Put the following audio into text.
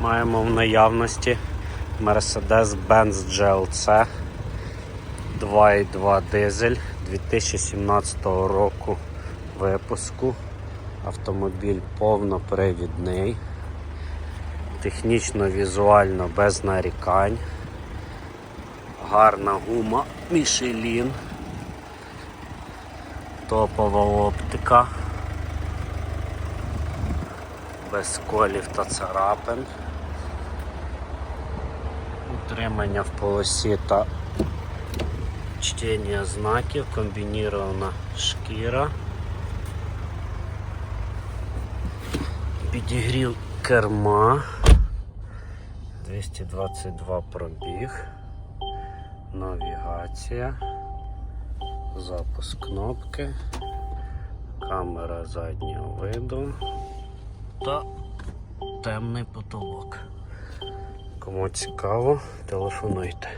Маємо в наявності Mercedes-Benz GLC 2.2 дизель 2017 року випуску. Автомобіль повнопривідний, технічно візуально без нарікань, гарна гума Michelin, топова оптика, без колів та царапин, утримання в полосі та чтення знаків, комбінірована шкіра. Підігрів керма. 222 пробіг. Навігація. Запуск кнопки. Камера заднього виду. Та темний потолок. Кому цікаво, телефонуйте.